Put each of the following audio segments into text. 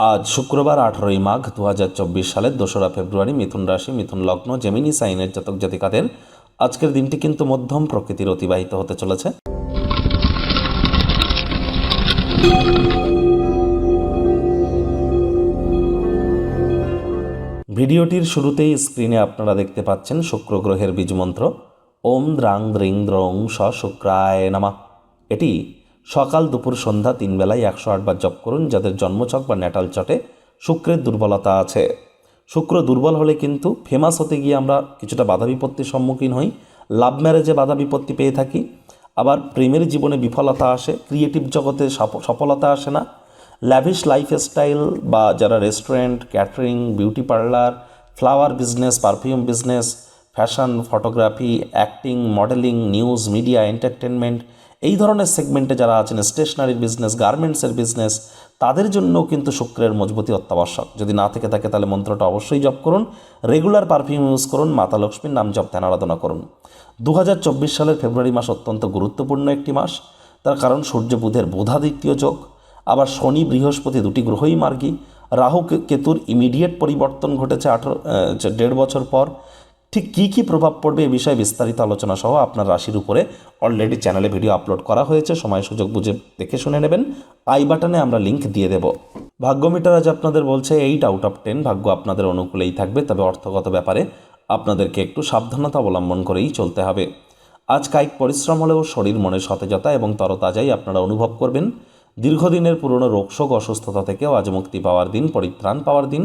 আজ শুক্রবার আঠারোই মাঘ দু হাজার চব্বিশ সালের দোসরা ফেব্রুয়ারি মিথুন রাশি, মিথুন লগ্ন, জেমিনি সাইনের জাতক জাতিকাদের আজকের দিনটি কিন্তু মধ্যম প্রকৃতির অতিবাহিত হতে চলেছে। ভিডিওটির শুরুতেই স্ক্রিনে আপনারা দেখতে পাচ্ছেন শুক্র গ্রহের বীজমন্ত্র। ওম দ্রাং দ্রিং দ্রং স শুক্রায় নামা। এটি সকাল দুপুর সন্ধ্যা তিন বেলায় একশো আটবার জপ করুন, যাদের জন্মছক বা ন্যাটাল চটে শুক্রের দুর্বলতা আছে। শুক্র দুর্বল হলে কিন্তু ফেমাস হতে গিয়ে আমরা কিছুটা বাধা বিপত্তির সম্মুখীন হই লাভ ম্যারেজে বাধা বিপত্তি পেয়ে থাকি। আবার প্রেমের জীবনে বিফলতা আসে ক্রিয়েটিভ জগতে সফ- সফলতা আসে না। ল্যাভিশ লাইফস্টাইল বা যারা restaurant catering beauty parlour flower business perfume business fashion, photography, acting, modelling, news, media, entertainment, এই ধরনের সেগমেন্টে যারা আছেন স্টেশনারির বিজনেস, গার্মেন্টসের বিজনেস, তাদের জন্যও কিন্তু শুক্রের মজবুতি অত্যাবশ্যক। যদি না থেকে থাকে, তাহলে মন্ত্রটা অবশ্যই জপ করুন, রেগুলার পারফিউম ইউজ করুন, মাতা লক্ষ্মীর নাম জপ ধ্যান আরাধনা করুন। দু হাজার চব্বিশ সালের ফেব্রুয়ারি মাস অত্যন্ত গুরুত্বপূর্ণ একটি মাস। তার কারণ, সূর্য বুধের বোধাদিত্য যোগ, আবার শনি বৃহস্পতি দুটি গ্রহই মার্গী। রাহু কেতুর ইমিডিয়েট পরিবর্তন ঘটেছে আঠারো দেড় বছর পর। ঠিক কী কী প্রভাব পড়বে এ বিষয়ে বিস্তারিত আলোচনা সহ আপনার রাশির উপরে অলরেডি চ্যানেলে ভিডিও আপলোড করা হয়েছে। সময় সুযোগ বুঝে দেখে শুনে নেবেন। আই বাটনে আমরা লিংক দিয়ে দেব। ভাগ্য মিটার আজ আপনাদের বলছে এইট আউট অফ টেন ভাগ্য আপনাদের অনুকূলেই থাকবে, তবে অর্থগত ব্যাপারে আপনাদেরকে একটু সাবধানতা অবলম্বন করেই চলতে হবে। আজ কায়িক পরিশ্রম হলেও শরীর মনে সতেজতা এবং তরতাজাই আপনারা অনুভব করবেন। দীর্ঘদিনের পুরনো রোগশোক অসুস্থতা থেকেও আজ মুক্তি পাওয়ার দিন, পরিত্রাণ পাওয়ার দিন।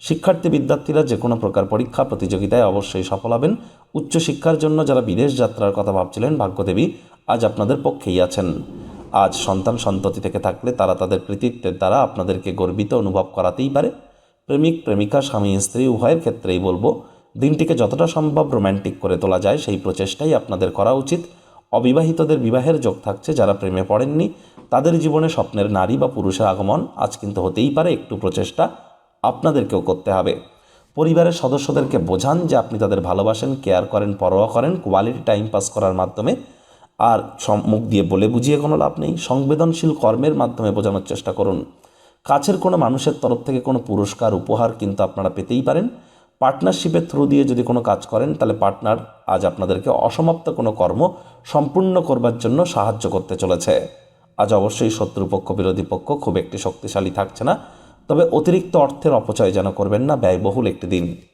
শিক্ষার্থী বিদ্যার্থীরা যে কোনো প্রকার পরীক্ষা প্রতিযোগিতায় অবশ্যই সফল হবেন। উচ্চশিক্ষার জন্য যারা বিদেশ যাত্রার কথা ভাবছিলেন, ভাগ্যদেবী, আজ আপনাদের পক্ষেই আছেন। আজ সন্তান সন্ততি থেকে থাকলে তারা তাদের কৃতিত্বের দ্বারা আপনাদেরকে গর্বিত অনুভব করাতেই পারে। প্রেমিক, প্রেমিকা, স্বামী, স্ত্রী, উভয়ের ক্ষেত্রেই বলব, দিনটিকে যতটা সম্ভব রোম্যান্টিক করে তোলা যায়, সেই প্রচেষ্টাই আপনাদের করা উচিত। অবিবাহিতদের বিবাহের যোগ থাকছে, যারা প্রেমে পড়েননি, তাদের জীবনে স্বপ্নের নারী বা পুরুষের আগমন আজ কিন্তু হতেই পারে একটু প্রচেষ্টা। আপনাদেরকেও করতে হবে। পরিবারের সদস্যদেরকে বোঝান যে আপনি তাদের ভালোবাসেন, কেয়ার করেন, পরোয়া করেন কোয়ালিটি টাইম পাস করার মাধ্যমে। আর মুখ দিয়ে বলে বুঝিয়ে কোনো লাভ নেই। সংবেদনশীল কর্মের মাধ্যমে বোঝানোর চেষ্টা করুন। কাছের কোনো মানুষের তরফ থেকে কোনো পুরস্কার, উপহার কিন্তু আপনারা পেতেই পারেন। পার্টনারশিপের থ্রু দিয়ে যদি কোনো কাজ করেন, তাহলে পার্টনার আজ আপনাদেরকে অসমাপ্ত কোনো কর্ম সম্পূর্ণ করবার জন্য সাহায্য করতে চলেছে। আজ অবশ্যই শত্রুপক্ষ, বিরোধী পক্ষ খুব একটি শক্তিশালী থাকছে না। তবে অতিরিক্ত অর্থের অপচয় যেন করবেন না ব্যয়বহুল একটি দিন।